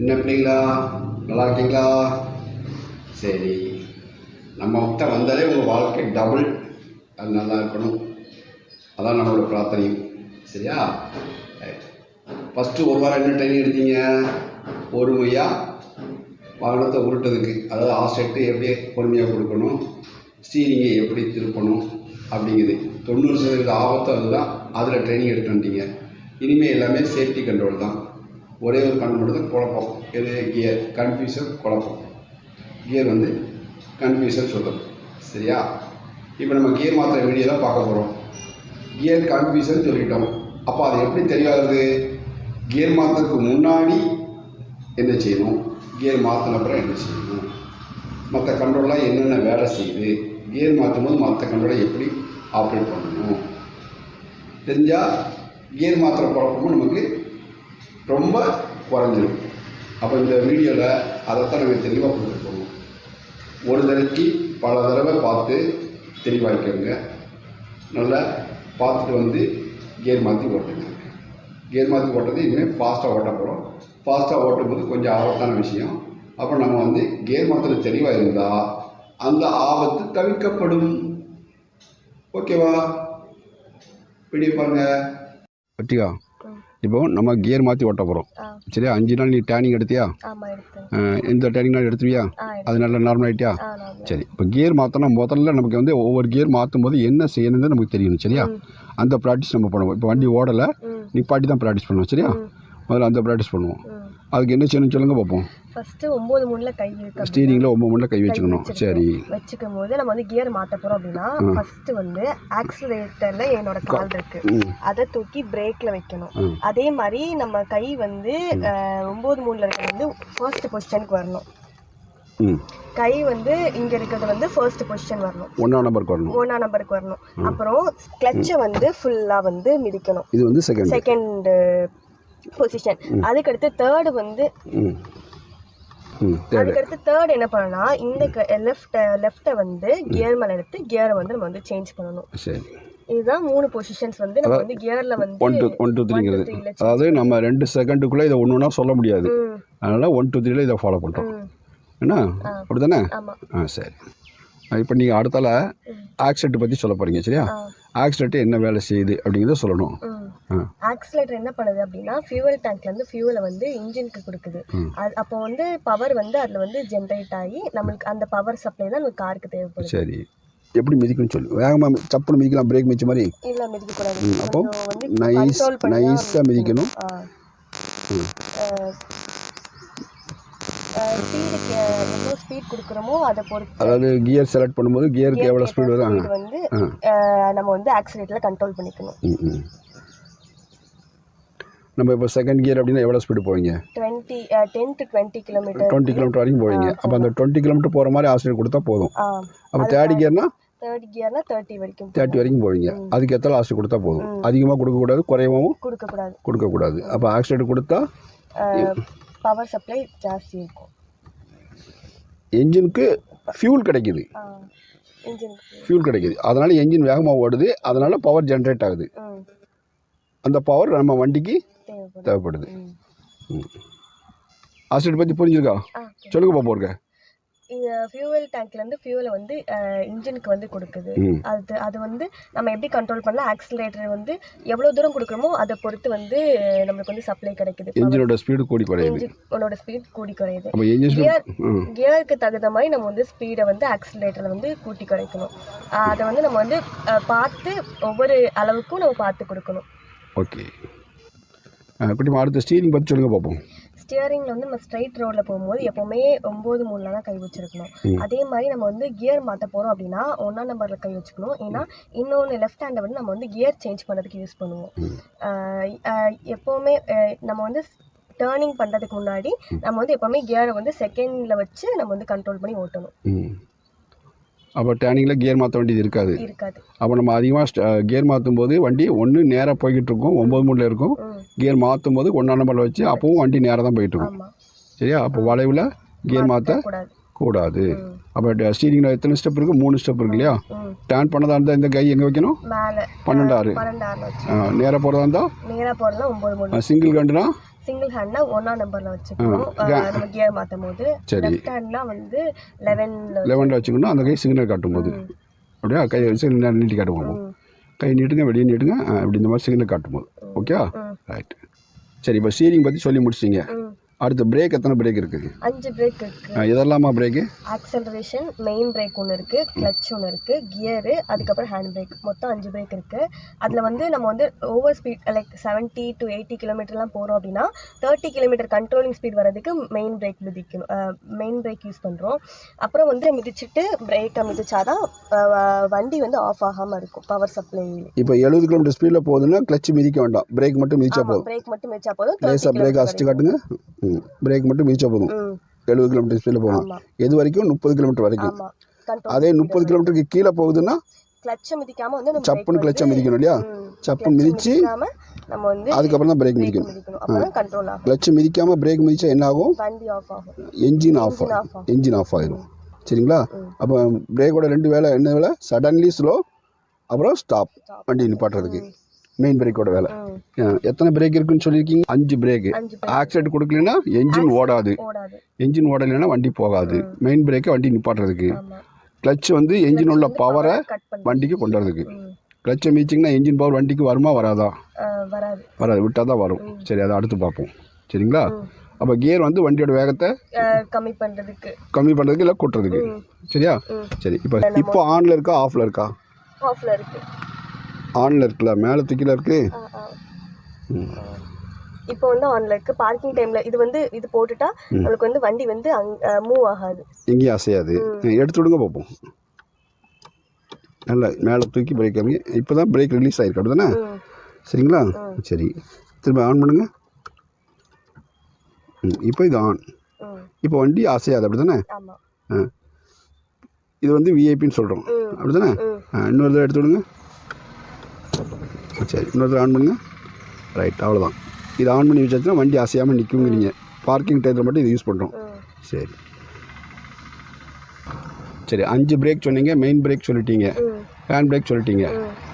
என்ன பண்ணீங்களா நல்லா இருக்கீங்களா சரி. நம்ம கிட்ட வந்தாலே உங்கள் வாழ்க்கை டபுள் அது நல்லா இருக்கணும். அதான் நம்மளோட பிரார்த்தனையும் சரியா? ஃபஸ்ட்டு ஒரு வாரம் என்ன ட்ரைனிங் எடுத்தீங்க? பொறுமையாக வாகனத்தை உருட்டதுக்கு அதாவது ஆசெட்டு எப்படி பொறுமையாக கொடுக்கணும். ஸ்டீரிங்கை எப்படி திருப்பணும் அப்படிங்குது. தொண்ணூறு சதவீத ஆபத்து அதுதான். அதில் ட்ரைனிங் எடுத்துட்டீங்க இனிமேல் எல்லாமே சேஃப்டி கண்ட்ரோல் தான். ஒரே ஒரு கண் மட்டும் குழப்பம். எது? கியர் கன்ஃபியூஷன் குழப்பம். கியர் வந்து கன்ஃபியூஷன் சொல்லும் சரியா? இப்போ நம்ம கியர் மாத்திர வீடியோ தான் பார்க்க போகிறோம் கியர் கன்ஃபியூஷன் சொல்லிட்டோம். அப்போ அது எப்படி தெரியாதது? கியர் மாற்றுறதுக்கு முன்னாடி என்ன செய்யணும்? கியர் மாற்றின அப்புறம் என்ன செய்யணும்? மற்ற கண்ட்ரோல்லாம் என்னென்ன வேலை செய்யுது? கியர் மாற்றும் போது மற்ற கண்ட்ரோலை எப்படி ஆப்ரேட் பண்ணணும்? தெரிஞ்சால் கியர் மாத்திர குழப்பமும் நமக்கு ரொம்ப குறைஞ்சிரும். அப்போ இந்த வீடியோவில் அதைத்தான் நம்ம தெளிவாக கொடுத்துருக்கோம் ஒரு தடவைக்கு பல தடவை பார்த்து தெளிவாக்கிக்கோங்க நல்லா பார்த்துட்டு வந்து கேர் மாற்றி ஓட்டுங்க. கேர் மாற்றி ஓட்டுறது இனிமேல் ஃபாஸ்ட்டாக ஓட்ட போகிறோம் ஃபாஸ்ட்டாக ஓட்டும்போது கொஞ்சம் ஆபத்தான விஷயம். அப்போ நம்ம வந்து கேர் மாற்றில் தெளிவாக இருந்தால் அந்த ஆபத்து தவிர்க்கப்படும். ஓகேவா? வீடியோ பாருங்க. பட்டியா இப்போ நம்ம கியர் மாற்றி ஓட்ட போகிறோம் சரியா? அஞ்சு நாள் நீ டேனிங் எடுத்தியா? இந்த டேனிங் நாள் எடுத்துவியா அது நல்லா நார்மல் ஆகிட்டியா ஆ நான் சரி இப்போ கியர் மாற்றினா முதல்ல நமக்கு வந்து ஒவ்வொரு கியர் மாற்றும் போது என்ன செய்யணும்னு நமக்கு தெரியணும் சரியா? அந்த ப்ராக்டிஸ் நம்ம பண்ணுவோம். இப்போ வண்டி ஓடலை நிப்பாட்டி தான் ப்ராக்டிஸ் பண்ணுவோம் சரியா. முதல்ல அந்த ப்ராக்டிஸ் பண்ணுவோம். அதுக்கு என்ன செய்யணும்னு சொல்லுங்க பார்ப்போம். ஃபஸ்ட்டு ஒம்பது மூணில் கை இருக்கு ஸ்டீரிங்கில் ஒம்பது மணியில் கை வச்சுக்கணும். சரி. வச்சுக்கும் போது நம்ம வந்து கியர் மாற்ற போகிறோம் அப்படின்னா ஃபஸ்ட்டு வந்து ஆக்சிலேட்டரில் என்னோட கால் இருக்கு. ம். அதை தூக்கி பிரேக்கில் வைக்கணும். அதே மாதிரி நம்ம கை வந்து ஒம்பது மூணில் இருக்கிறது வந்து ஃபர்ஸ்ட் பொசிஷனுக்கு வரணும். கை வந்து இங்கே இருக்கிறது வந்து ஃபர்ஸ்ட் பொசிஷன் வரணும். ஒன்றாம் நம்பருக்கு வரணும். ஒன்றா நம்பருக்கு வரணும். அப்புறம் கிளச்சை வந்து ஃபுல்லாக வந்து மிதிக்கணும். இது வந்து செகண்ட் செகண்ட் பொசிஷன் அதுக்கடுத்து தேர்டு வந்து அதுக்கடுத்து தேர்ட் என்ன பண்ணணும்னா இந்த லெஃப்ட் லெஃப்ட்டை வந்து கியர் மேலே எடுத்து கியரை வந்து நம்ம வந்து சேஞ்ச் பண்ணணும். சரி. இதுதான் மூணு பொசிஷன்ஸ் வந்து நம்ம வந்து கியர்ல வந்து ஒன் டூ ஒன் டூ த்ரீங்கிறது அதாவது நம்ம ரெண்டு செகண்டுக்குள்ளே இதை ஒன்று ஒன்றா சொல்ல முடியாது. அதனால் ஒன் டூ த்ரீல இதை ஃபாலோ பண்ணுறோம் என்ன? அப்படி தானே ஆ சரி. இப்போ நீங்கள் அடுத்தால ஆக்சிடென்ட் பற்றி சொல்ல போகிறீங்க சரியா? ஆ, ஆக்சிடென்ட் என்ன வேலை செய்யுது அப்படிங்கிறத சொல்லணும். ஆக்சிலேட்டர் என்ன பண்ணுது அப்படின்னா ஃபியூவல் டேங்க்ல இருந்து ஃபியூவலை வந்து இன்ஜினுக்கு கொடுக்குது. அது அப்போ வந்து பவர் வந்து அதுல வந்து ஜென்ரேட் ஆகி நம்மளுக்கு அந்த பவர் சப்ளை தான் நமக்கு காருக்கு தேவைப்படுது. சரி. எப்படி மிதிக்கணும்னு சொல்லு. வேகமாக சப்புன்னு மிதிக்கலாம் பிரேக் மிதிச்ச மாதிரி. இல்ல மிதிக்க கூடாது ம், அப்போ நைஸ் நைஸாக மிதிக்கணும். ஸ்பீடுக்கு எவ்வளோ ஸ்பீட் கொடுக்குறோமோ அதை பொறுத்து அதாவது கியர் செலக்ட் பண்ணும்போது கியருக்கு எவ்வளோ ஸ்பீடு வரும்? வந்து நம்ம வந்து ஆக்சிலேட்டரில் கண்ட்ரோல் பண்ணிக்கணும். நம்ம இப்போ செகண்ட் கியர் அப்படின்னா எவ்வளோ ஸ்பீடு போவீங்க? Twenty ten to twenty kilometre twenty kilometre வரைக்கும் போவீங்க. அப்போ அந்த டுவெண்ட்டி கிலோமீட்டர் போகிற மாதிரி ஆக்சிடென்ட் கொடுத்தா போதும். அப்போ தேர்ட் கியர்னா தேர்ட் கியர்னா தேர்ட்டி வரைக்கும் தேர்ட்டி வரைக்கும் போவீங்க. அதுக்கு எத்தனை ஆக்சிடென்ட் கொடுத்தா போதும். அதிகமாக கொடுக்கக்கூடாது குறையவும் கொடுக்கக்கூடாது. கொடுக்கக்கூடாது. அப்போ ஆக்சிடென்ட் கொடுத்தா? பவர் சப்ளை ஜாஸ்தி இருக்கும். என்ஜினுக்கு ஃபியூல் கிடைக்குது. ஃபியூல் கிடைக்குது. அதனால் என்ஜின் வேகமாக ஓடுது. அதனால் பவர் ஜென்ரேட் ஆகுது. அந்த பவர் நம்ம வண்டிக்கு தேவைப்படுது. ம். ஆக்சிடென்ட் பற்றி புரிஞ்சிருக்கா? சொல்லுங்க பாப்போம் இருக்க ஃபியூவல் டேங்க்லேருந்து ஃபியூவலை வந்து இன்ஜினுக்கு வந்து கொடுக்குது. அது அது வந்து நம்ம எப்படி கண்ட்ரோல் பண்ணலாம்? ஆக்சிலேட்டர் வந்து எவ்வளோ தூரம் கொடுக்குறோமோ அதை பொறுத்து வந்து நம்மளுக்கு வந்து சப்ளை கிடைக்குது. என்ஜினோட ஸ்பீடு கூடி குறையுது. இன்ஜினோட ஸ்பீட் கூடி குறையுது. கியர் கியருக்கு தகுந்த மாதிரி நம்ம வந்து ஸ்பீடை வந்து ஆக்சிலேட்டரில் வந்து கூட்டி குறைக்கணும். அதை வந்து நம்ம வந்து பார்த்து ஒவ்வொரு அளவுக்கும் நம்ம பார்த்து கொடுக்கணும். ஓகே குட்டிமா அடுத்த ஸ்டீரிங் பற்றி சொல்லுங்க பார்ப்போம். ஸ்டியரிங்கில் வந்து நம்ம ஸ்ட்ரைட் ரோடில் போகும்போது எப்போவுமே ஒம்பது மூணில் தான் கை வச்சிருக்கணும். அதே மாதிரி நம்ம வந்து கியர் மாற்ற போகிறோம் அப்படின்னா ஒன்றா நம்பரில் கை வச்சுக்கணும். ஏன்னா இன்னொன்று லெஃப்ட் ஹேண்டை வந்து நம்ம வந்து கியர் சேஞ்ச் பண்ணுறதுக்கு யூஸ் பண்ணுவோம். எப்போவுமே நம்ம வந்து டேர்னிங் பண்ணுறதுக்கு முன்னாடி நம்ம வந்து எப்போவுமே கியரை வந்து செகண்டில் வச்சு நம்ம வந்து கண்ட்ரோல் பண்ணி ஓட்டணும். அப்போ டேனிங்கில் கியர் மாற்ற வேண்டியது இருக்காது. அப்போ நம்ம அதிகமாக கியர் மாற்றும் போது வண்டி ஒன்று நேராக போய்கிட்டு இருக்கும் ஒம்பது மூணில் இருக்கும். கியர் மாற்றும் போது ஒன்றா நம்பரில் வச்சு அப்பவும் வண்டி நேராக தான் போயிட்டு இருக்கும். சரியா? அப்போ வளைவில் கியர் மாற்ற கூடாது. அப்போ ஸ்டீரிங்கில் எத்தனை ஸ்டெப் இருக்குது மூணு ஸ்டெப் இருக்கு இல்லையா? ம். டேன் பண்ணதா இருந்தால் இந்த கை எங்கே வைக்கணும்? பன்னெண்டாறு. நேராக போகிறதா இருந்தால் சிங்கிள் கண்டுனா சிங்கிள் ஹேண்ட்னா ஒன்னா நம்பர்ல வச்சுக்கணும். நம்ம கியர் மாத்தும் போது சரி. லெஃப்ட் ஹேண்ட்னா வந்து லெவன்ல லெவனில் வச்சுக்கணும். அந்த கை சிக்னல் காட்டும் போது. அப்படியா? கை சிக்னல் நீட்டி காட்டும் போது கை நீட்டுங்க வெளியே நீட்டுங்க. இப்படி இந்த மாதிரி சிக்னல் காட்டும் போது. ஓகே. ரைட் சரி இப்போ ஸ்டீரிங் பற்றி சொல்லி முடிச்சிங்க. அடுத்து பிரேக் எத்தனை பிரேக் இருக்குது அஞ்சு பிரேக் இருக்கு. ஆ, இதெல்லாமா பிரேக்கு ஆக்சலரேஷன் மெயின் பிரேக் ஒன்று இருக்கு கிளச் ஒன்று இருக்கு கியரு அதுக்கப்புறம் ஹேண்ட் பிரேக் மொத்தம் அஞ்சு பிரேக் இருக்கு. அதில் வந்து நம்ம வந்து over speed like seventy to eighty கிலோமீட்டர்லாம் போகிறோம் அப்படின்னா தேர்ட்டி கிலோமீட்டர் கண்ட்ரோலிங் ஸ்பீட் வரதுக்கு மெயின் பிரேக் மிதிக்கணும். மெயின் பிரேக் யூஸ் பண்ணுறோம் அப்புறம் வந்து மிதிச்சுட்டு பிரேக்கை மிதிச்சாதான் அஹ், வண்டி வந்து ஆஃப் ஆகாமல் இருக்கும் பவர் சப்ளை இப்போ எழுபது கிலோமீட்டர் ஸ்பீடில் போகுதுன்னா கிளச் மிதிக்க வேண்டாம். பிரேக் மட்டும் மிதிச்சா போதும். பிரேக் மட்டும் மிதிச்சா போதும் லேசாக பிரேக் அசிச்சு காட்டுங்க. ம் பிரேக் மட்டும் மிதிச்சா போதும். எழுபது கிலோமீட்டர் ஸ்பீடில் போகலாம். எது வரைக்கும்? முப்பது கிலோமீட்டர் வரைக்கும். அதே முப்பது கிலோமீட்டருக்கு கீழே போகுதுன்னா கிளச்சை மிதிக்காம வந்து நம்ம சப்புன்னு கிளச்சை மிதிக்கணும் இல்லையா? சப்பு மிதிச்சு மிதிக்காம நம்ம வந்து அதுக்கப்புறம் தான் பிரேக் மிதிக்கணும். கண்ட்ரோல் ஆகும். கிளச் மிதிக்காம பிரேக் மிதிச்சா என்ன ஆகும்? வண்டி ஆஃப் ஆகும். என்ஜின் ஆஃப் ஆகும். என்ஜின் ஆஃப் ஆயிரும். சரிங்களா. அப்போ பிரேக்கோட ரெண்டு வேலை என்ன வேலை சடன்லி ஸ்லோ அப்புறம் ஸ்டாப். வண்டி நிப்பாட்டுறதுக்கு. மெயின் பிரேக்கோட வேலை. எத்தனை பிரேக் இருக்குன்னு சொல்லியிருக்கீங்க? அஞ்சு பிரேக் ஆக்சிடென்ட் கொடுக்கலன்னா என்ஜின் ஓடாது. என்ஜின் ஓடலைன்னா வண்டி போகாது. மெயின் பிரேக்கை வண்டி நிப்பாட்டுறதுக்கு. கிளச் வந்து என்ஜின் உள்ள பவரை வண்டிக்கு கொண்டு வரதுக்கு. கிளச்சை மீச்சிங்கன்னா என்ஜின் பவர் வண்டிக்கு வருமா வராதா? வராது. விட்டால் தான் வரும். சரி அதை அடுத்து பார்ப்போம். சரிங்களா? அப்போ கியர் வந்து வண்டியோட வேகத்தை கம்மி பண்றதுக்கு. கம்மி பண்ணுறதுக்கு இல்லை கூட்டுறதுக்கு. சரியா. சரி இப்போ இப்போ ஆனில் இருக்கா ஆஃபில் இருக்கா? ஆஃப்ல இருக்கு. ஆனில் இருக்குல்ல மேலே தூக்கில இருக்கு. இப்போ வந்து ஆன்ல இருக்கு. பார்க்கிங் டைம்ல இது வந்து இது போட்டுட்டா நம்மளுக்கு வந்து வண்டி வந்து மூவ் ஆகாது. எங்கேயும் அசையாது. எடுத்து விடுங்க பார்ப்போம். நல்ல மேலே தூக்கி பிரேக் கம்மி. இப்போ தான் பிரேக் ரிலீஸ் ஆயிருக்கு. அப்படி தானே. சரிங்களா? சரி. திரும்ப ஆன் பண்ணுங்க. இப்போ இது ஆன். இப்போ வண்டி அசையாது. அப்படி தானே இது வந்து விஐபின்னு சொல்கிறோம். அப்படி தானே. இன்னொரு தடவை எடுத்து விடுங்க. சரி இன்னொரு தடவை ஆன் பண்ணுங்க. ரைட் அவ்வளோதான் இது ஆன் பண்ணி வச்சாச்சுன்னா வண்டி அசையாமல் நிற்குங்க நீங்கள் பார்க்கிங் டயத்தில் மட்டும் இது யூஸ் பண்ணுறோம். சரி. சரி அஞ்சு பிரேக் சொன்னீங்க மெயின் பிரேக் சொல்லிட்டீங்க. ஹேண்ட் பிரேக் சொல்லிட்டீங்க.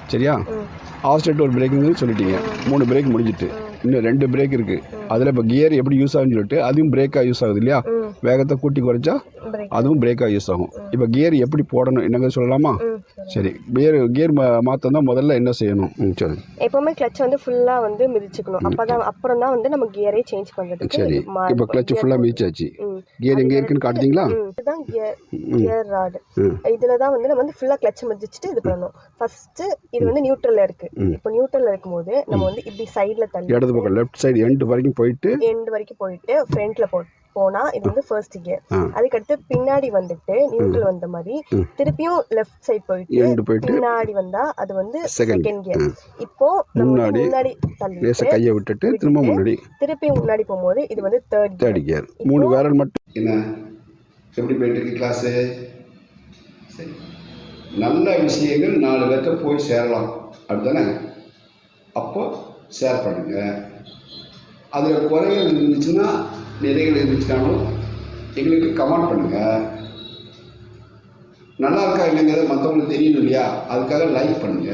சரியா? ம். ஆஸ்டேட் ஒரு பிரேக்குங்கிறது சொல்லிட்டீங்க. மூணு பிரேக் முடிஞ்சிட்டு. இன்னும் ரெண்டு பிரேக் இருக்குது அதில் இப்போ கியர் எப்படி யூஸ் ஆகுன்னு சொல்லிட்டு அதுவும் பிரேக்காக யூஸ் ஆகுது இல்லையா. வேகத்தை கூட்டி குறைச்சா அதுவும் பிரேக்காக யூஸ் ஆகும். இப்போ கியர் எப்படி போடணும் என்னங்க சொல்லலாமா? சரி. கியர் கியர் மாற்றம் தான் முதல்ல என்ன செய்யணும்? சரி எப்பவுமே கிளச் வந்து ஃபுல்லா வந்து மிதிச்சுக்கணும். அப்பதான் அப்புறம் தான் வந்து நம்ம கியரே சேஞ்ச் பண்றதுக்கு சரி. இப்போ கிளச் ஃபுல்லாக மிதிச்சாச்சு. கியர் எங்கே இருக்குன்னு காட்டுதீங்களா. இதுதான் கியர் கியர் ராடு. இதுல தான் வந்து நம்ம வந்து ஃபுல்லா கிளச் மிதிச்சுட்டு இது பண்ணணும். ஃபர்ஸ்ட் இது வந்து நியூட்ரல்ல இருக்கு. இப்போ நியூட்ரல்ல இருக்கும்போது நம்ம வந்து இப்படி சைடுல தள்ளி இடது பக்கம் லெஃப்ட் சைடு எண்டு வரைக்கும் போயிட்டு எண்ட் வரைக்கும் போயிட்டு ஃப்ரண்ட்ல போ போனா இது வந்து ஃபர்ஸ்ட் கியர். அதுக்கடுத்து பின்னாடி வந்துட்டு நியூட்ரல் வந்த மாதிரி திருப்பியும் லெஃப்ட் சைடு போயிட்டு பின்னாடி வந்தா அது வந்து Second. செகண்ட் கியர் இப்போ முன்னாடி தள்ளி கையை விட்டுட்டு திரும்ப முன்னாடி. திருப்பி முன்னாடி போகும்போது இது வந்து தேர்ட் தேர்ட் கியர் மூணு விரல் மட்டும். என்ன? எப்படி போயிட்டு இருக்கு கிளாஸு சரி. நல்ல விஷயங்கள் நாலு பேர்த்த போய் சேரலாம். அப்படிதானே அப்போ ஷேர் பண்ணுங்க. அதில் குறைகள் இருந்துச்சுன்னா நிறைகள் இருந்துச்சுனாலும் எங்களுக்கு கமெண்ட் பண்ணுங்க. நல்லா இருக்கா இல்லைங்கிறது மற்றவங்களுக்கு தெரியணும் இல்லையா? அதுக்காக லைக் பண்ணுங்க.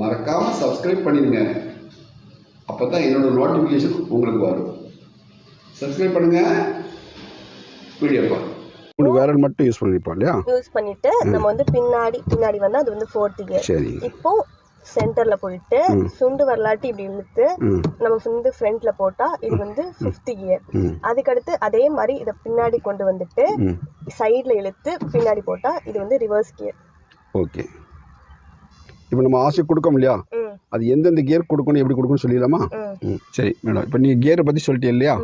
மறக்காமல் சப்ஸ்கிரைப் பண்ணிடுங்க. அப்போ தான் என்னோட நோட்டிஃபிகேஷன் உங்களுக்கு வரும். சப்ஸ்கிரைப் பண்ணுங்க. வீடியோ பாருங்க மூணு விரல் மட்டும் யூஸ் பண்ணிருப்போம் இல்லையா? யூஸ் பண்ணிட்டு நம்ம வந்து பின்னாடி பின்னாடி வந்தா அது வந்து ஃபோர்த் கியர் சரி இப்போ சென்டர்ல போயிட்டு சுண்டு வரலாட்டி இப்படி இழுத்து நம்ம வந்து ஃப்ரண்ட்ல போட்டா இது வந்து ஃபிஃப்த் கியர் அதுக்கடுத்து அதே மாதிரி இதை பின்னாடி கொண்டு வந்துட்டு சைடில் இழுத்து பின்னாடி போட்டா இது வந்து ரிவர்ஸ் கியர் ஓகே. இப்போ நம்ம ஆசை கொடுக்கோம் இல்லையா? அது எந்தெந்த கியர் கொடுக்கணும் எப்படி கொடுக்கணும்னு சொல்லிடலாமா? சரி மேடம். இப்போ நீங்கள் கியரை பற்றி சொல்லிட்டீங்க இல்லையா.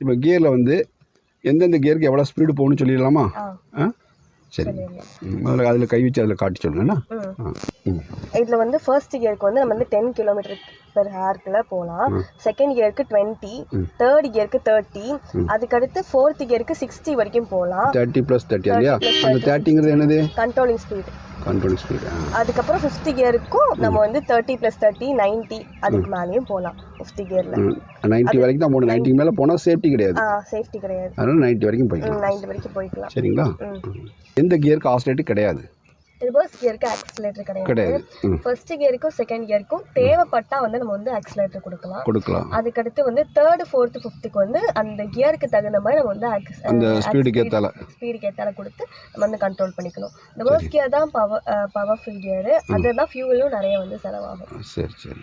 இப்போ கியரில் வந்து எந்தெந்த கியருக்கு எவ்வளோ ஸ்பீடு போகணும்னு சொல்லிடலாமா? ஆ. சரி. முதல்ல அதில் கை வச்சு அதில் காட்டி சொல்லுங்கண்ணா ஆ. இதில் வந்து ஃபர்ஸ்ட் கியருக்கு வந்து நம்ம வந்து டென் கிலோமீட்டர் பெர் ஹேர்க்குள்ள போகலாம் செகண்ட் கியருக்கு டுவெண்ட்டி தேர்ட் கியருக்கு தேர்ட்டி அதுக்கடுத்து ஃபோர்த் கியருக்கு சிக்ஸ்டி வரைக்கும் போகலாம் தேர்ட்டி ப்ளஸ் தேர்ட்டி இல்லையா அந்த தேர்ட்டிங்கிறது என்னது? கண்ட்ரோலிங் ஸ்பீடு கண்ட்ரோல் ஸ்பீடு அதுக்கப்புறம் ஃபிஃப்த் கியருக்கும் நம்ம வந்து தேர்ட்டி ப்ளஸ் தேர்ட்டி நைன்ட்டி அதுக்கு மேலேயும் போகலாம் ஃபிஃப்த் கியரில் நைன்ட்டி வரைக்கும் தான் போகணும். நைன்ட்டிக்கு மேலே போனால் சேஃப்டி கிடையாது. ஆ சேஃப்டி கிடையாது. அதனால் நைன்ட்டி வரைக்கும் போய்க்கலாம். நைன்ட்டி வரைக்கும் போய்க்கலாம். சரிங்களா? எந்த கியருக்கு ஆஸ்லேட்டு கிடையாது. ரிவர்ஸ் கியருக்கு ஆக்சிலேட்டர் கிடையாது. ஃபர்ஸ்ட் கியருக்கும் செகண்ட் கியருக்கும் தேவைப்பட்டா வந்து நம்ம வந்து ஆக்சிலேட்டர் கொடுக்கலாம். கொடுக்கலாம். அதுக்கடுத்து வந்து தேர்டு ஃபோர்த்து ஃபிஃப்த்துக்கு வந்து அந்த கியருக்கு தகுந்த மாதிரி நம்ம வந்து அந்த ஸ்பீடுக்கு ஏற்றால ஸ்பீடுக்கு ஏற்றால கொடுத்து நம்ம வந்து கண்ட்ரோல் பண்ணிக்கணும். இந்த ரிவர்ஸ் கியர் தான் பவர் பவர்ஃபுல் கியரு அதுதான் ஃபியூவலும் நிறைய வந்து செலவாகும். சரி சரி.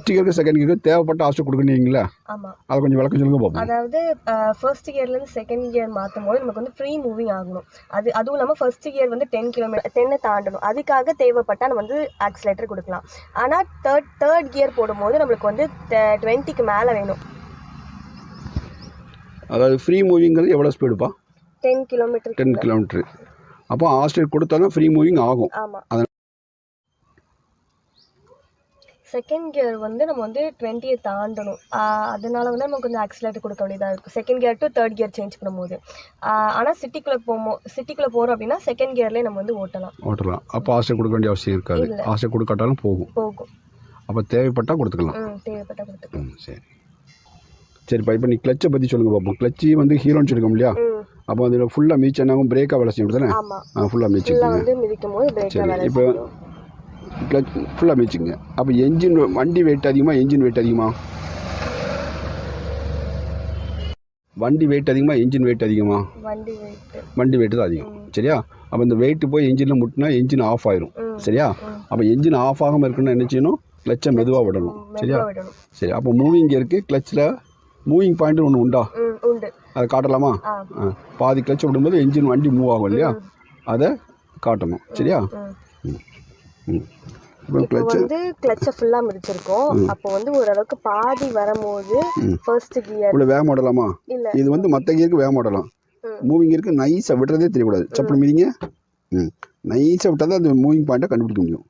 ஃபஸ்ட் கியருக்கு செகண்ட் கியருக்கு தேவைப்பட்ட ஆசை கொடுக்குறீங்களா? ஆமாம் அதை கொஞ்சம் விளக்கம் சொல்லுங்க பார்ப்போம் அதாவது ஃபர்ஸ்ட் கியர்லேருந்து செகண்ட் கியர் மாற்றும் போது நமக்கு வந்து ஃப்ரீ மூவிங் ஆகணும். அது அதுவும் இல்லாமல் ஃபர்ஸ்ட் கியர் வந்து டென் கிலோமீட்டர் டென்னை தாண்டணும். அதுக்காக தேவைப்பட்டால் நம்ம வந்து ஆக்சிலேட்டர் கொடுக்கலாம். ஆனால் தேர்ட் தேர்ட் கியர் போடும்போது நம்மளுக்கு வந்து டுவெண்ட்டிக்கு மேலே வேணும். அதாவது ஃப்ரீ மூவிங்கிறது எவ்வளோ ஸ்பீடுப்பா டென் கிலோமீட்டர் டென் கிலோமீட்ரு அப்போ ஆஸ்ட்ரேட் கொடுத்தாலும் ஃப்ரீ மூவிங் ஆகும். ஆமாம் அது- செகண்ட் கியர் வந்து நம்ம வந்து டுவெண்ட்டியை தாண்டணும். அதனால வந்து நம்ம கொஞ்சம் ஆக்சிலேட்டர் கொடுக்க வேண்டியதாக இருக்கும். Second gear to third gear change பண்ணும்போது. ஆனால் சிட்டிக்குள்ளே போமோ சிட்டிக்குள்ளே போகிறோம் அப்படின்னா செகண்ட் கியர்லேயே நம்ம வந்து ஓட்டலாம். ஓட்டலாம். அப்போ ஆசை கொடுக்க வேண்டிய அவசியம் இருக்காது. ஆசை கொடுக்காட்டாலும் போகும். போகும். அப்போ தேவைப்பட்டால் கொடுத்துக்கலாம். ம் தேவைப்பட்ட கொடுத்துக்கலாம். சரி. சரிப்பா இப்போ நீ கிளச்சை பற்றி சொல்லுங்க பார்ப்போம் கிளச்சி வந்து ஹீரோன்னு சொல்லிருக்கோம் இல்லையா? அப்போ அதில் ஃபுல்லாக மீச் என்னாகும் பிரேக்காக வேலை செய்யும் தானே ஃபுல்லாக மீச்சு இப்போ கிளச் ஃபுல்லாக மீச்சுங்க அப்போ என்ஜின் வண்டி வெயிட் அதிகமாக என்ஜின் வெயிட் அதிகமா? வண்டி வெயிட் அதிகமாக என்ஜின் வெயிட் அதிகமா? வண்டி வெயிட்டு வெயிட் தான் அதிகம். சரியா? அப்போ இந்த வெயிட் போய் என்ஜினில் முட்டினா என்ஜின் ஆஃப் ஆயிரும். சரியா? அப்போ என்ஜின் ஆஃப் ஆகாமல் இருக்கணும்னு என்ன செய்யணும்? கிளச்சை மெதுவாக விடணும். சரியா? சரி அப்போ மூவிங் இருக்குது கிளச்சில் மூவிங் பாயிண்ட் ஒன்று உண்டா? அதை காட்டலாமா? பாதி கிளச்சை விடும்போது என்ஜின் வண்டி மூவ் ஆகும் இல்லையா? அதை காட்டணும். சரியா? இப்போ வந்து கிளச்சை ஃபுல்லாக மிதிச்சிருக்கோம் அப்போ வந்து ஓரளவுக்கு பாதி வரும்போது ஃபர்ஸ்ட் கியர் இவ்வளோ வேகம் ஓடலாமா இல்லை. இது வந்து மற்ற கியருக்கு வேகம் ஓடலாம் ம். மூவிங் இருக்கு நைஸாக விடுறதே தெரியக்கூடாது. சப்பல் மீதிங்க ம். நைஸாக விட்டால் தான் அந்த மூவிங் பாயிண்ட்டை கண்டுபிடிக்க முடியும்.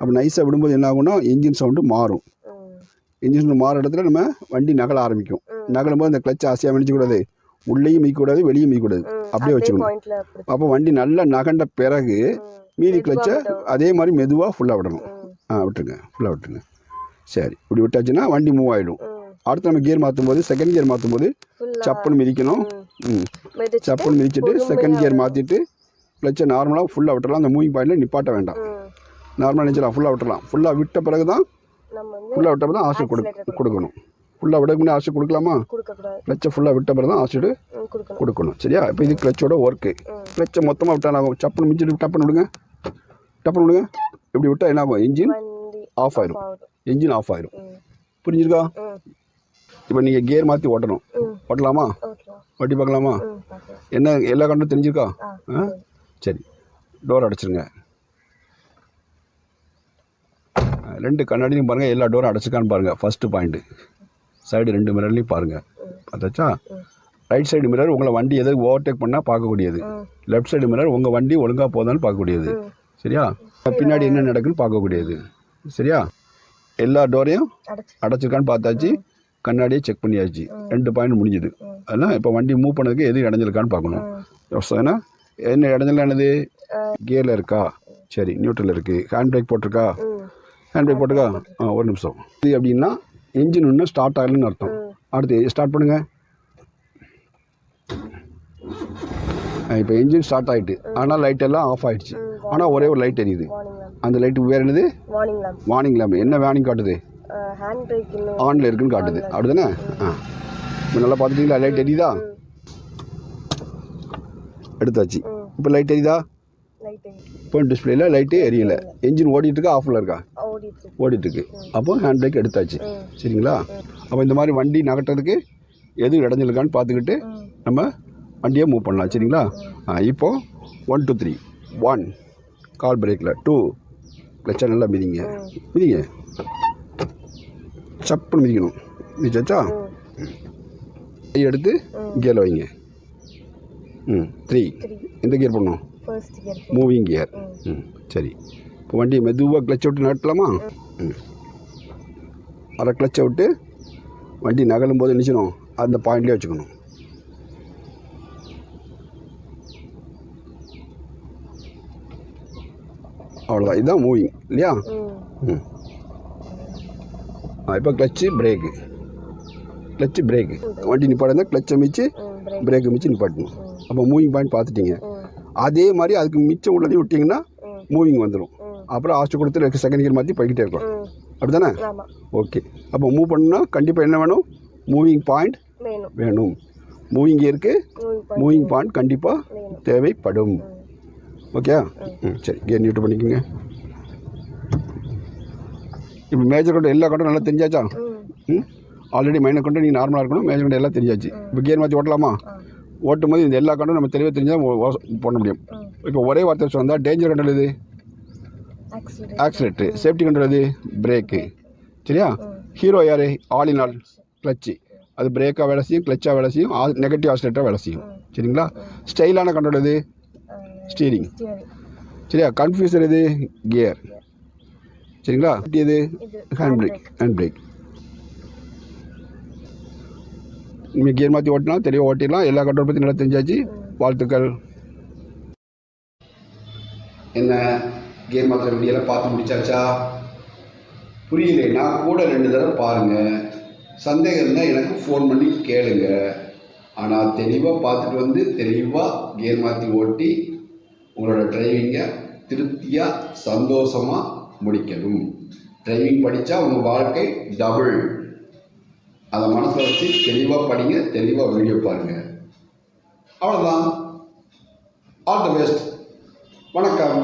அப்போ நைஸாக விடும்போது என்ன ஆகும்னா என்ஜின் சவுண்டு மாறும். ம். என்ஜின் சவுண்டு மாற இடத்துல நம்ம வண்டி நகல ஆரம்பிக்கும். நகலும் போது அந்த கிளச்சை ஆசையாக மிதிக்கக்கூடாது. உள்ளேயும் மிதிக்கக்கூடாது வெளியும் மிதிக்கக்கூடாது. ம். அப்படியே வச்சுக்கணும். அப்போ வண்டி நல்லா நகண்ட பிறகு மீதி கிளச்சை. அதே மாதிரி மெதுவாக ஃபுல்லாக விடணும். ஆ விட்டுருங்க. ஃபுல்லாக விட்டுருங்க. சரி. இப்படி விட்டாச்சுன்னா வண்டி மூவ் ஆகிடும் அடுத்து நம்ம கியர் மாற்றும் போது செகண்ட் கியர் மாற்றும் போது சப்புன்னு மிதிக்கணும். ம். சப்புன்னு மிதிச்சிட்டு செகண்ட் கியர் மாற்றிட்டு கிளச்சை நார்மலாக ஃபுல்லாக விட்டுறலாம். அந்த மூவிங் பாயிண்டில் நிப்பாட்ட வேண்டாம். நார்மலாக நினச்சலாம் ஃபுல்லாக விட்டுறலாம். ஃபுல்லாக விட்ட பிறகு தான் ஃபுல்லாக விட்ட பிறகு தான் ஆசை கொடு கொடுக்கணும். ஃபுல்லாக விட முன்னே ஆசை கொடுக்கலாமா? கிளச்சை ஃபுல்லாக விட்ட பிறகு தான் ஆசைடு கொடுக்கணும். சரியா? இப்போ இது கிளச்சோட ஒர்க்கு கிளச்சை மொத்தமாக விட்டா ஆகும்? சப்புன்னு மிதிச்சிட்டு டப்புன்னு விடுங்க. டப்புன்னு விடுங்க. இப்படி விட்டால் என்ன ஆகும்? வண்டி ஆஃப் ஆயிரும். என்ஜின் ஆஃப் ஆயிரும். புரிஞ்சிருக்கா? இப்போ நீங்கள் கியர் மாற்றி ஓட்டணும். ஓட்டலாமா? ஓட்டி பார்க்கலாமா? என்ன எல்லா கண்டும் தெரிஞ்சிருக்கா? ஆ சரி. டோர் அடைச்சிருங்க. ரெண்டு கண்ணாடியும் பாருங்கள் எல்லா டோரும் அடைச்சிருக்கான்னு பாருங்கள் ஃபஸ்ட்டு பாயிண்ட்டு சைடு ரெண்டு மிரர்லையும் பாருங்கள் பார்த்தாச்சா. ரைட் சைடு மிரர் உங்களை வண்டி எதை ஓவர்டேக் பண்ணால் பார்க்கக்கூடியது. லெஃப்ட் சைடு மிரர் உங்கள் வண்டி ஒழுங்காக போதான்னு பார்க்கக்கூடியது. சரியா? பின்னாடி என்ன நடக்குன்னு பார்க்கக்கூடியது. சரியா? எல்லா டோரையும் அடைச்சி. அடைச்சிருக்கான்னு பார்த்தாச்சு. கண்ணாடியை செக் பண்ணியாச்சு. ரெண்டு பாயிண்ட் முடிஞ்சுது. அதனால் இப்போ வண்டி மூவ் பண்ணதுக்கு எது இடைஞ்சலுக்கான்னு பார்க்கணும். ஏன்னா என்ன இடைஞ்சல் என்னது? கியரில் இருக்கா? சரி நியூட்ரல் இருக்குது ஹேண்ட் பிரேக் போட்டிருக்கா? ஹேண்ட் பிரேக் போட்டிருக்கா? ஆ ஒரு நிமிஷம். இது அப்படின்னா இன்ஜின் இன்னும் ஸ்டார்ட் ஆகலன்னு அர்த்தம். அடுத்து ஸ்டார்ட் பண்ணுங்க. இப்போ இன்ஜின் ஸ்டார்ட் ஆகிட்டு ஆனால் லைட் எல்லாம் ஆஃப் ஆயிடுச்சு. ஆனால் ஒரே ஒரு லைட் எரியுது அந்த லைட்டு வேறு என்னது? வார்னிங் லேம்ப் என்ன வார்னிங் காட்டுது? ஆனில் இருக்குன்னு காட்டுது. அப்படிதானே? ஆ. இப்போ நல்லா பார்த்துட்டீங்களா? லைட் எரியுதா எடுத்தாச்சு. இப்போ லைட் எரியுதா இப்போ டிஸ்பிளேல லைட்டு எரியல. என்ஜின் ஓடிட்டு இருக்கா? ஆஃபில் இருக்கா? ஓடிட்டு இருக்கு. ஓடிட்டு இருக்கு அப்போ ஹேண்ட் பிரேக் எடுத்தாச்சு. சரிங்களா? அப்போ இந்த மாதிரி வண்டி நகட்டுறதுக்கு எது இடைஞ்சலுக்கான்னு பார்த்துக்கிட்டு நம்ம வண்டியை மூவ் பண்ணலாம். சரிங்களா? ஆ இப்போ ஒன் டூ த்ரீ ஒன் கால் பிரேக்கில் டூ கிளச்சா நல்லா மிதிங்க. மிதிங்க. சப்புன்னு மிதிக்கணும். மிதிச்சாச்சா? ம். கை எடுத்து கியரில் வைங்க. ம் த்ரீ எந்த கியர் பண்ணணும் மூவிங் கியர் ம் சரி. இப்போ வண்டியை மெதுவாக கிளச்சை விட்டு நட்டலாமா ம். அரை கிளச்சை விட்டு வண்டி நகலும் போது நினச்சணும் அந்த பாயிண்ட்லேயே வச்சுக்கணும். அவ்வளோதான் இதுதான் மூவிங் இல்லையா? ம். இப்போ கிளச்சு பிரேக்கு கிளச்சு பிரேக்கு வண்டி நிப்பாட்டினா கிளச்சை மிச்சு பிரேக்கை மிச்சு நிப்பாட்டணும். அப்போ மூவிங் பாயிண்ட் பார்த்துட்டீங்க. அதே மாதிரி அதுக்கு மிச்சம் உள்ளதையும் விட்டிங்கன்னா மூவிங் வந்துடும் அப்புறம் ஆஸ்ட் கொடுத்து செகண்ட் கியர் மாற்றி போய்கிட்டே இருக்கும். அப்படி தானே ஓகே அப்போ மூவ் பண்ணணும்னா கண்டிப்பாக என்ன வேணும்? மூவிங் பாயிண்ட் வேணும். மூவிங் கியருக்கு மூவிங் பாயிண்ட் கண்டிப்பாக தேவைப்படும். ஓகே ம். சரி. கியர் நியூட்ரு பண்ணிக்கோங்க. இப்போ மேஜர் கண்ட்ரோல் எல்லா கண்ட்ரோல் நல்லா தெரிஞ்சாச்சா? ம். ஆல்ரெடி மைனர் கண்ட்ரோல் நீங்கள் நார்மலாக இருக்கணும். மேஜர் கண்ட்ரோல் எல்லாம் தெரிஞ்சாச்சு. இப்போ கியர் மாற்றி ஓட்டலாமா? ஓட்டும் போது இந்த எல்லா கண்ட்ரோலும் நம்ம தெளிவாக தெரிஞ்சால் பண்ண முடியும். இப்போ ஒரே வார்த்தை சொன்னால் டேஞ்சர் கண்ட்ரோல் இது ஆக்சிலேட்ரு சேஃப்டி கண்ட்ரோல் இது பிரேக்கு சரியா? ஹீரோ யார்? ஆல் இன் ஆல் கிளச்சு அது பிரேக்காக வேலை செய்யும் கிளச்சாக வேலை செய்யும் நெகட்டிவ் ஆக்சிலேட்டராக வேலை செய்யும். சரிங்களா? ஸ்டைலான கண்ட்ரோல் இது ஸ்டீரிங் சரியா? கன்ஃபியூசர் இது? கியர் சரிங்களா? இது ஹேண்ட் பிரேக் ஹேண்ட் பிரேக் இனிமேல் கியர் மாற்றி ஓட்டினா தெளிவாக ஓட்டிடலாம். எல்லா கண்ட்ரோல் பற்றி நல்லா தெரிஞ்சாச்சு. வாழ்த்துக்கள். என்ன? கேம் ஆஃப் வீடியோலாம் பார்த்து முடிச்சாச்சா? புரியலைன்னா கூட ரெண்டு தடவை பாருங்கள் சந்தேகம் இருந்தால் எனக்கு ஃபோன் பண்ணி கேளுங்க. ஆனால் தெளிவாக பார்த்துட்டு வந்து தெளிவாக கியர் மாற்றி ஓட்டி உங்களோட டிரைவிங்கை திருப்தியாக சந்தோஷமாக முடிக்கணும். டிரைவிங் படித்தா உங்கள் வாழ்க்கை டபுள் அதை மனசில் வச்சு தெளிவாக படிங்க தெளிவாக வீடியோ பாருங்கள் அவ்வளோதான் ஆல் த பெஸ்ட் வணக்கம்.